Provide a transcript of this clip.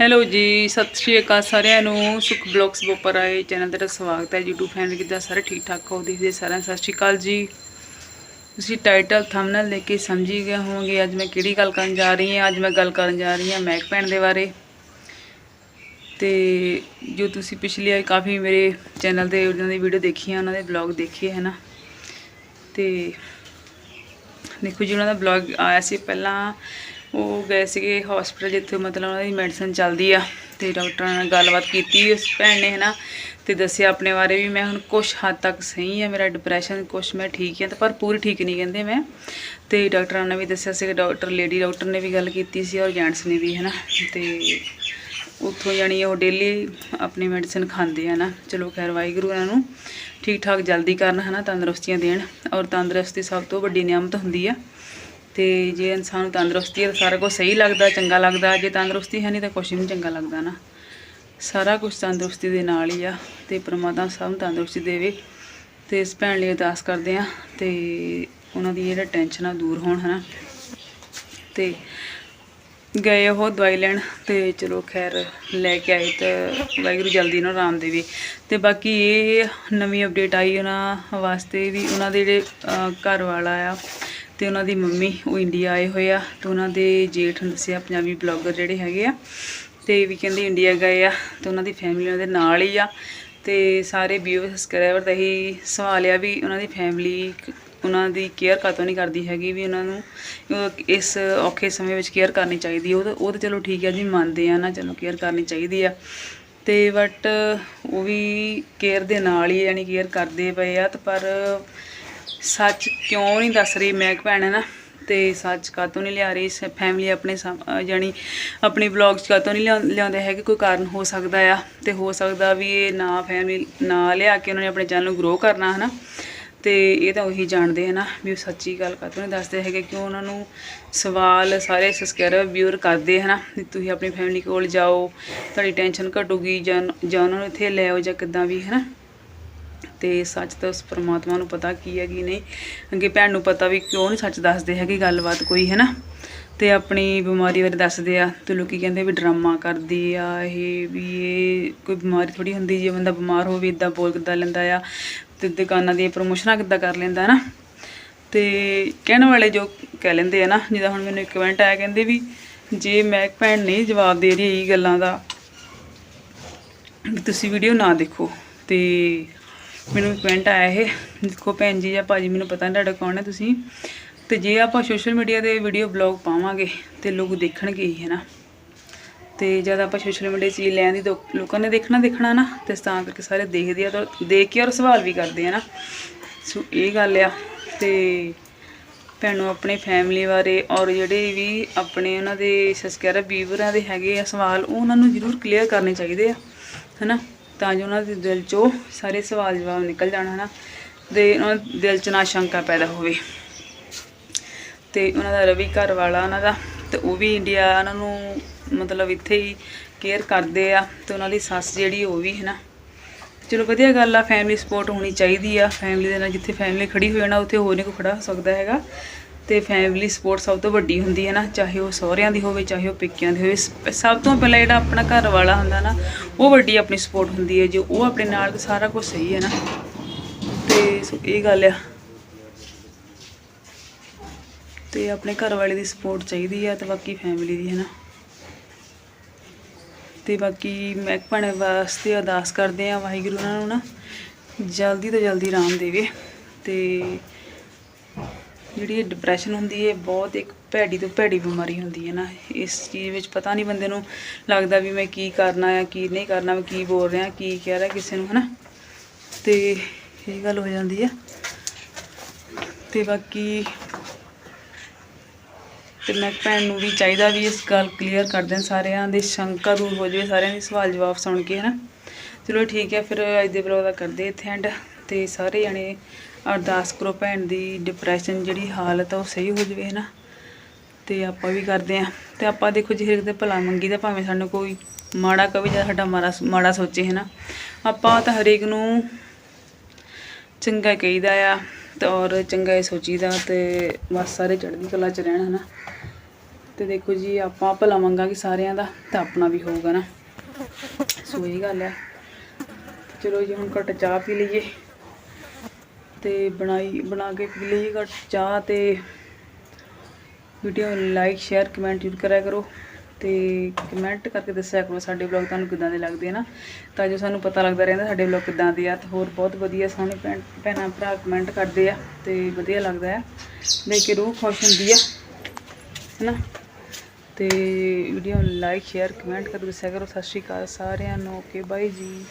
Hello ਜੀ, ਸਤਿ ਸ਼੍ਰੀ ਅਕਾਲ ਸਾਰਿਆਂ ਨੂੰ। ਸੁਖ ਬਲੌਗਸ ਬੋਪਰ ਆਏ ਚੈਨਲ ਤੇ ਤੁਹਾਡਾ ਸਵਾਗਤ ਹੈ। YouTube ਫੈਮਿਲੀ ਕਿੱਦਾਂ ਸਾਰੇ ਠੀਕ ਠਾਕ ਹੋ ਦੇਖਦੇ ਸਾਰਿਆਂ ਸਤਿ ਸ਼੍ਰੀ ਅਕਾਲ ਜੀ। ਤੁਸੀਂ ਟਾਈਟਲ ਥੰਬਨੇਲ ਦੇਖ ਕੇ ਸਮਝੀ ਗਏ ਹੋਵੋਗੇ, ਅੱਜ ਮੈਂ ਕਿਹੜੀ ਗੱਲ ਕਰਨ ਜਾ ਰਹੀ ਹਾਂ? ਅੱਜ ਮੈਂ ਗੱਲ ਕਰਨ ਜਾ ਰਹੀ ਹਾਂ ਮੈਕ ਭੈਣ ਦੇ ਬਾਰੇ। ਤੇ ਜੋ ਤੁਸੀਂ ਪਿਛਲੇ ਕਾਫੀ ਮੇਰੇ ਚੈਨਲ ਤੇ ਉਹਨਾਂ ਦੀ ਵੀਡੀਓ ਦੇਖੀ ਹੈ ਉਹਨਾਂ ਦੇ ਬਲੌਗ ਦੇਖੇ, ਹੈ ਨਾ? ਤੇ ਦੇਖੋ ਜੀ, ਉਹਨਾਂ ਦਾ ਬਲੌਗ ਆਇਆ ਸੀ ਪਹਿਲਾਂ ਉਹ ਗਏ ਸੀਗੇ ਹਸਪੀਟਲ ਜਿੱਥੇ ਮਤਲਬ ਉਹਨਾਂ ਦੀ ਮੈਡੀਸਨ ਚੱਲਦੀ ਆ ਤੇ ਡਾਕਟਰਾਂ ਨਾਲ ਗੱਲਬਾਤ ਕੀਤੀ ਉਸ ਭੈਣ ਨੇ, ਹਨਾ, ਤੇ ਦੱਸਿਆ ਆਪਣੇ ਬਾਰੇ ਵੀ, ਮੈਂ ਹੁਣ ਕੁਝ ਹੱਦ ਤੱਕ ਸਹੀ ਆ, ਮੇਰਾ ਡਿਪਰੈਸ਼ਨ ਕੁਝ ਮੈਂ ਠੀਕ ਹਾਂ ਤੇ ਪਰ ਪੂਰੀ ਠੀਕ ਨਹੀਂ ਕਹਿੰਦੇ ਮੈਂ। ਤੇ ਡਾਕਟਰਾਂ ਨੇ ਵੀ ਦੱਸਿਆ ਸੀ ਡਾਕਟਰ ਲੇਡੀ ਡਾਕਟਰ ਨੇ ਵੀ ਗੱਲ ਕੀਤੀ ਸੀ ਔਰ ਜੈਂਟਸ ਨੇ ਵੀ, ਹਨਾ, ਤੇ ਉੱਥੋਂ ਜਾਣੀ ਉਹ ਡੇਲੀ ਆਪਣੀ ਮੈਡੀਸਨ ਖਾਂਦੇ ਆ ਨਾ ਚਲੋ ਖੈਰ, ਵਾਹਿਗੁਰੂ ਇਹਨਾਂ ਨੂੰ ਠੀਕ ਠਾਕ ਜਲਦੀ ਕਰਨ, ਹਨਾ, ਤੰਦਰੁਸਤੀਆਂ ਦੇਣ ਔਰ ਤੰਦਰੁਸਤੀ ਸਭ ਤੋਂ ਵੱਡੀ ਨਿਆਮਤ ਹੁੰਦੀ ਆ। ਤੇ ਜੇ ਇਨਸਾਨ ਨੂੰ ਤੰਦਰੁਸਤੀ ਹੈ ਤਾਂ ਸਾਰਾ ਕੁਝ ਸਹੀ ਲੱਗਦਾ, ਚੰਗਾ ਲੱਗਦਾ। ਜੇ ਤੰਦਰੁਸਤੀ ਹੈ ਨਹੀਂ ਤਾਂ ਕੁਝ ਨਹੀਂ ਚੰਗਾ ਲੱਗਦਾ ਨਾ। ਸਾਰਾ ਕੁਝ ਤੰਦਰੁਸਤੀ ਦੇ ਨਾਲ ਹੀ ਆ ਤੇ ਪ੍ਰਮਾਤਮਾ ਸਭ ਨੂੰ ਤੰਦਰੁਸਤੀ ਦੇਵੇ। ਤੇ ਇਸ ਭੈਣ ਲਈ ਅਰਦਾਸ ਕਰਦੇ ਆ ਤੇ ਉਹਨਾਂ ਦੀ ਜਿਹੜਾ ਟੈਨਸ਼ਨ ਆ ਦੂਰ ਹੋਣ ਹਨਾ। ਤੇ ਗਏ ਉਹ ਦਵਾਈ ਲੈਣ ਤੇ ਚਲੋ ਖੈਰ ਲੈ ਕੇ ਆਏ ਤੇ ਵਾਹਿਗੁਰੂ ਜਲਦੀ ਨੂੰ ਆਰਾਮ ਦੇਵੇ। ਤੇ ਬਾਕੀ ਇਹ ਨਵੀਂ ਅਪਡੇਟ ਆਈ ਉਹਨਾਂ ਵਾਸਤੇ ਵੀ ਉਹਨਾਂ ਦੇ ਜਿਹੜੇ ਘਰ ਵਾਲਾ ਆ ਤੇ ਉਹਨਾਂ ਦੀ ਮੰਮੀ ਉਹ ਇੰਡੀਆ ਆਏ ਹੋਏ ਆ ਤੇ ਉਹਨਾਂ ਦੇ ਜੇਠ ਦੱਸਿਆ ਪੰਜਾਬੀ ਬਲੌਗਰ ਜਿਹੜੇ ਹੈਗੇ ਆ ਤੇ ਵੀ ਕਹਿੰਦੇ ਇੰਡੀਆ ਗਏ ਆ ਤੇ ਉਹਨਾਂ ਦੀ ਫੈਮਿਲੀ ਉਹਨਾਂ ਦੇ ਨਾਲ ਹੀ ਆ ਤੇ ਸਾਰੇ ਵੀਅਰ ਸਬਸਕ੍ਰਾਈਬਰ ਦਾ ਹੀ ਸਵਾਲ ਆ ਵੀ ਉਹਨਾਂ ਦੀ ਫੈਮਿਲੀ ਉਹਨਾਂ ਦੀ ਕੇਅਰ ਕਾਤੋਂ ਨਹੀਂ ਕਰਦੀ ਹੈਗੀ ਵੀ ਉਹਨਾਂ ਨੂੰ ਇਸ ਔਖੇ ਸਮੇਂ ਵਿੱਚ ਕੇਅਰ ਕਰਨੀ ਚਾਹੀਦੀ ਉਹ ਤਾਂ ਉਹ ਤਾਂ ਚਲੋ ਠੀਕ ਹੈ ਜੀ, ਮੰਨਦੇ ਆ ਨਾ, ਚਲੋ ਕੇਅਰ ਕਰਨੀ ਚਾਹੀਦੀ ਆ। ਤੇ ਬਟ ਉਹ ਵੀ ਕੇਅਰ ਦੇ ਨਾਲ ਹੀ ਯਾਨੀ ਕੇਅਰ ਕਰਦੇ ਪਏ ਆ ਤੇ ਪਰ ਸੱਚ ਕਿਉਂ ਨਹੀਂ ਦੱਸ ਰਹੀ ਮੈਂ ਭੈਣ ਹੈ ਨਾ, ਤੇ ਸੱਚ ਕਾਤੋਂ ਨਹੀਂ ਲਿਆ ਰਹੀ ਫੈਮਿਲੀ ਆਪਣੇ ਸਾਹਮ- ਅਹ ਜਾਣੀ ਆਪਣੀ ਵਲੌਗਸ ਕਾਤੋਂ ਨਹੀਂ ਲਿਆ- ਲਿਆਉਂਦੇ ਹੈਗੇ, ਕੋਈ ਕਾਰਨ ਹੋ ਸਕਦਾ ਆ, ਤੇ ਹੋ ਸਕਦਾ ਵੀ ਇਹ ਨਾ ਫੈਮਿਲੀ ਨਾ ਲਿਆ ਕੇ ਉਹਨਾਂ ਨੇ ਆਪਣੇ ਚੈਨਲ ਨੂੰ ਗਰੋ ਕਰਨਾ ਹਨਾ, ਤੇ ਇਹ ਤਾਂ ਉਹੀ ਜਾਣਦੇ ਹਨ ਵੀ ਉਹ ਸੱਚੀ ਗੱਲ ਕਾਤੋਂ ਨਹੀਂ ਦੱਸਦੇ ਹੈਗੇ, ਕਿਉਂ ਉਹਨਾਂ ਨੂੰ ਸਵਾਲ ਸਾਰੇ ਸਬਸਕ੍ਰਾਈਬਰ ਵਿਊਰ ਕਰਦੇ ਹਨਾ, ਵੀ ਤੁਸੀਂ ਆਪਣੀ ਫੈਮਿਲੀ ਕੋਲ ਜਾਓ, ਤੁਹਾਡੀ ਟੈਨਸ਼ਨ ਘਟੂਗੀ ਜਾਂ ਜਾਂ ਉਹਨਾਂ ਨੂੰ ਇੱਥੇ ਲੈ ਆਓ ਜਾਂ ਕਿੱਦਾਂ ਵੀ ਹਨਾ। ਤੇ ਸੱਚ ਤਾਂ ਉਸ ਪਰਮਾਤਮਾ ਨੂੰ ਪਤਾ ਕੀ ਹੈ, ਕੀ ਨਹੀਂ। ਅੱਗੇ ਭੈਣ ਨੂੰ ਪਤਾ ਵੀ ਕਿਉਂ ਨਹੀਂ ਸੱਚ ਦੱਸਦੇ ਹੈਗੇ ਗੱਲਬਾਤ ਕੋਈ ਹੈ ਨਾ ਤੇ ਆਪਣੀ ਬਿਮਾਰੀ ਬਾਰੇ ਦੱਸਦੇ ਆ ਤੇ ਲੋਕੀ ਕਹਿੰਦੇ ਵੀ ਡਰਾਮਾ ਕਰਦੀ ਆ ਇਹ ਵੀ ਇਹ ਕੋਈ ਬਿਮਾਰੀ ਥੋੜੀ ਹੁੰਦੀ ਜੇ ਬੰਦਾ ਬਿਮਾਰ ਹੋਵੇ ਇਦਾਂ ਬੋਲ ਕਿੱਦਾਂ ਲੈਂਦਾ ਆ ਤੇ ਦੁਕਾਨਾਂ ਦੀਆਂ ਪ੍ਰਮੋਸ਼ਨਾਂ ਕਿੱਦਾਂ ਕਰ ਲੈਂਦਾ ਨਾ ਤੇ ਕਹਿਣ ਵਾਲੇ ਜੋ ਕਹਿ ਲੈਂਦੇ ਆ ਨਾ, ਜਿੱਦਾਂ ਹੁਣ ਮੈਨੂੰ ਇੱਕ ਕਮੈਂਟ ਆਇਆ, ਕਹਿੰਦੇ ਵੀ ਜੇ ਮੈਂ ਭੈਣ ਨਹੀਂ ਜਵਾਬ ਦੇ ਰਹੀ ਇਹ ਗੱਲਾਂ ਦਾ ਵੀ ਤੁਸੀਂ ਵੀਡੀਓ ਨਾ ਦੇਖੋ ਤੇ ਮੈਨੂੰ ਕਮੈਂਟ ਆਇਆ ਇਹ। ਦੇਖੋ ਭੈਣ ਜੀ ਜਾਂ ਭਾਜੀ, ਮੈਨੂੰ ਪਤਾ ਨਹੀਂ ਤੁਹਾਡਾ ਕੌਣ ਹੈ ਤੁਸੀਂ। ਤੇ ਜੇ ਆਪਾਂ ਸੋਸ਼ਲ ਮੀਡੀਆ ਤੇ ਵੀਡੀਓ ਬਲੌਗ ਪਾਵਾਂਗੇ ਤੇ ਲੋਕ ਦੇਖਣਗੇ ਹੀ ਹੈ ਨਾ ਤੇ ਜਦ ਆਪਾਂ ਸੋਸ਼ਲ ਮੀਡੀਆ 'ਚ ਚੀਜ਼ ਲੈਣ ਦੀ ਤਾਂ ਲੋਕਾਂ ਨੇ ਦੇਖਣਾ ਦੇਖਣਾ ਨਾ, ਤੇ ਤਾਂ ਕਰਕੇ ਸਾਰੇ ਦੇਖਦੇ ਆ ਤਾਂ ਦੇਖ ਕੇ ਔਰ ਸਵਾਲ ਵੀ ਕਰਦੇ ਆ ਨਾ। ਸੋ ਇਹ ਗੱਲ ਆ। ਤੇ ਭੈਣੋ, ਆਪਣੇ ਫੈਮਿਲੀ ਬਾਰੇ ਔਰ ਜਿਹੜੇ ਵੀ ਆਪਣੇ ਉਹਨਾਂ ਦੇ ਸਬਸਕ੍ਰਾਈਬਰ ਵੀਵਰਾਂ ਦੇ ਹੈਗੇ ਆ ਸਵਾਲ ਉਹਨਾਂ ਨੂੰ ਜ਼ਰੂਰ ਕਲੀਅਰ ਕਰਨੇ ਚਾਹੀਦੇ ਆ, ਹਨਾ। ਤਾਂ ਜੋ ਉਹਨਾਂ ਦੇ ਦਿਲ 'ਚੋਂ ਸਾਰੇ ਸਵਾਲ ਜਵਾਬ ਨਿਕਲ ਜਾਣ, ਹਨਾ? ਤੇ ਉਹਨਾਂ ਦਿਲ 'ਚ ਨਾ ਸ਼ੰਕਾ ਪੈਦਾ ਹੋਵੇ। ਤੇ ਉਹਨਾਂ ਦਾ ਰਵੀ ਘਰ ਵਾਲਾ ਉਹਨਾਂ ਦਾ, ਤੇ ਉਹ ਵੀ ਇੰਡੀਆ, ਉਹਨਾਂ ਨੂੰ ਮਤਲਬ ਇੱਥੇ ਹੀ ਕੇਅਰ ਕਰਦੇ ਆ, ਤੇ ਉਹਨਾਂ ਦੀ ਸੱਸ ਜਿਹੜੀ ਉਹ ਵੀ ਹੈ ਨਾ ਚਲੋ, ਵਧੀਆ ਗੱਲ ਆ ਫੈਮਿਲੀ ਸਪੋਰਟ ਹੋਣੀ ਚਾਹੀਦੀ ਆ। ਫੈਮਿਲੀ ਦੇ ਨਾਲ ਜਿੱਥੇ ਫੈਮਿਲੀ ਖੜੀ ਹੋਈ ਹੈ ਉੱਥੇ ਹੋਰ ਨਹੀਂ ਕੋਈ ਖੜਾ ਹੋ ਸਕਦਾ ਹੈਗਾ। ਤੇ ਫੈਮਿਲੀ ਸਪੋਰਟ ਸਭ ਤੋਂ ਵੱਡੀ ਹੁੰਦੀ ਹੈ ਨਾ, ਚਾਹੇ ਉਹ ਸਹੁਰਿਆਂ ਦੀ ਹੋਵੇ, ਚਾਹੇ ਉਹ ਪੇਕਿਆਂ ਦੀ ਹੋਵੇ ਸਭ ਤੋਂ ਪਹਿਲਾਂ ਜਿਹੜਾ ਆਪਣਾ ਘਰ ਵਾਲਾ ਹੁੰਦਾ ਨਾ, ਉਹ ਵੱਡੀ ਆਪਣੀ ਸਪੋਰਟ ਹੁੰਦੀ ਹੈ, ਜੋ ਉਹ ਆਪਣੇ ਨਾਲ ਸਾਰਾ ਕੁਝ ਸਹੀ ਹੈ ਨਾ। ਤੇ ਸੋ ਇਹ ਗੱਲ ਆ। ਤੇ ਆਪਣੇ ਘਰ ਵਾਲੇ ਦੀ ਸਪੋਰਟ ਚਾਹੀਦੀ ਆ ਤੇ ਬਾਕੀ ਫੈਮਿਲੀ ਦੀ ਹੈ ਨਾ ਤੇ ਬਾਕੀ ਮੈਂ ਭੈਣ ਵਾਸਤੇ ਅਰਦਾਸ ਕਰਦੇ ਆ ਵਾਹਿਗੁਰੂ ਉਹਨਾਂ ਨੂੰ ਨਾ, ਜਲਦੀ ਤੋਂ ਜਲਦੀ ਆਰਾਮ ਦੇਵੇ ਤੇ ਜਿਹੜੀ ਇਹ ਡਿਪਰੈਸ਼ਨ ਹੁੰਦੀ ਹੈ, ਬਹੁਤ ਇੱਕ ਭੈੜੀ ਤੋਂ ਭੈੜੀ ਬਿਮਾਰੀ ਹੁੰਦੀ ਹੈ ਨਾ। ਇਸ ਚੀਜ਼ ਵਿੱਚ ਪਤਾ ਨਹੀਂ ਬੰਦੇ ਨੂੰ ਲੱਗਦਾ ਵੀ ਮੈਂ ਕੀ ਕਰਨਾ ਆ, ਕੀ ਨਹੀਂ ਕਰਨਾ, ਮੈਂ ਕੀ ਬੋਲ ਰਿਹਾ, ਕੀ ਕਹਿ ਰਿਹਾ ਕਿਸੇ ਨੂੰ, ਹਨਾ। ਤੇ ਇਹ ਗੱਲ ਹੋ ਜਾਂਦੀ ਹੈ ਤੇ ਬਾਕੀ ਤੇ ਮੈਂ ਭੈਣ ਨੂੰ ਵੀ ਚਾਹੀਦਾ ਵੀ ਇਸ ਗੱਲ ਕਲੀਅਰ ਕਰ ਦੇਣ ਸਾਰਿਆਂ ਦੇ, ਸ਼ੰਕਾ ਦੂਰ ਹੋ ਜਾਵੇ ਸਾਰਿਆਂ ਦੇ ਸਵਾਲ ਜਵਾਬ ਸੁਣ ਕੇ, ਹਨਾ। ਚਲੋ ਠੀਕ ਹੈ, ਫਿਰ ਅੱਜ ਦੇ ਬਲੌਗ ਦਾ ਕਰਦੇ ਇੱਥੇ ਐਂਡ ਤੇ ਸਾਰੇ ਜਣੇ ਅਰਦਾਸ ਕਰੋ ਭੈਣ ਦੀ ਡਿਪਰੈਸ਼ਨ ਜਿਹੜੀ ਹਾਲਤ ਆ ਉਹ ਸਹੀ ਹੋ ਜਾਵੇ, ਹਨਾ? ਤੇ ਆਪਾਂ ਵੀ ਕਰਦੇ ਆ ਤੇ ਆਪਾਂ ਦੇਖੋ ਜੇ, ਹਰੇਕ ਦਾ ਭਲਾ ਮੰਗੀ ਦਾ ਭਾਵੇਂ ਸਾਨੂੰ ਕੋਈ ਮਾੜਾ ਕਵੇ ਜਾਂ ਸਾਡਾ ਮਾੜਾ ਮਾੜਾ ਸੋਚੇ, ਹਨਾ? ਆਪਾਂ ਤਾਂ ਹਰੇਕ ਨੂੰ ਚੰਗਾ ਕਹੀਦਾ ਆ ਤੇ ਔਰ ਚੰਗਾ ਹੀ ਸੋਚੀਦਾ ਤੇ ਬਸ ਸਾਰੇ ਚੜ੍ਹਦੀ ਕਲਾ ਚ ਰਹਿਣ, ਹਨਾ? ਤੇ ਤੇ ਦੇਖੋ ਜੀ, ਆਪਾਂ ਭਲਾ ਮੰਗਾਂਗੇ ਸਾਰਿਆਂ ਦਾ ਤਾਂ ਆਪਣਾ ਵੀ ਹੋਊਗਾ ਨਾ ਸੋ ਇਹ ਗੱਲ ਹੈ ਚਲੋ ਜੀ, ਹੁਣ ਘਟ ਚਾਹ ਪੀ ਲਈਏ। ਤੇ ਬਣਾਈ, ਬਣਾ ਕੇ ਪੀ ਲਈਏ ਚਾਹ ਤੇ ਵੀਡੀਓ ਲਾਈਕ ਸ਼ੇਅਰ ਕਮੈਂਟ ਜ਼ਰੂਰ ਕਰਿਆ ਕਰੋ ਤੇ ਕਮੈਂਟ ਕਰਕੇ ਦੱਸਿਆ ਕਰੋ ਸਾਡੇ ਵਲੌਗ ਤੁਹਾਨੂੰ ਕਿਦਾਂ ਦੇ ਲੱਗਦੇ ਆ ਨਾ। ਤਾਂ ਜੋ ਸਾਨੂੰ ਪਤਾ ਲੱਗਦਾ ਰਹਿੰਦਾ ਸਾਡੇ ਵਲੌਗ ਕਿਦਾਂ ਦੇ ਆ ਤੇ ਹੋਰ ਬਹੁਤ ਵਧੀਆ ਸੋਹਣੇ ਭੈਣ, ਭੈਣਾਂ ਭਰਾ ਕਮੈਂਟ ਕਰਦੇ ਆ ਤੇ ਵਧੀਆ ਲੱਗਦਾ ਆ। ਦੇਖ ਕੇ ਰੂਹ ਖੁਸ਼ ਹੁੰਦੀ ਆ, ਹੈਨਾ। ਤੇ ਵੀਡੀਓ ਨੂੰ ਲਾਈਕ ਸ਼ੇਅਰ ਕਮੈਂਟ ਕਰਕੇ ਦੱਸਿਆ ਕਰੋ। ਸਤਿ ਸ਼੍ਰੀ ਅਕਾਲ ਸਾਰਿਆਂ ਨੂੰ। ਓਕੇ ਬਾਈ ਜੀ।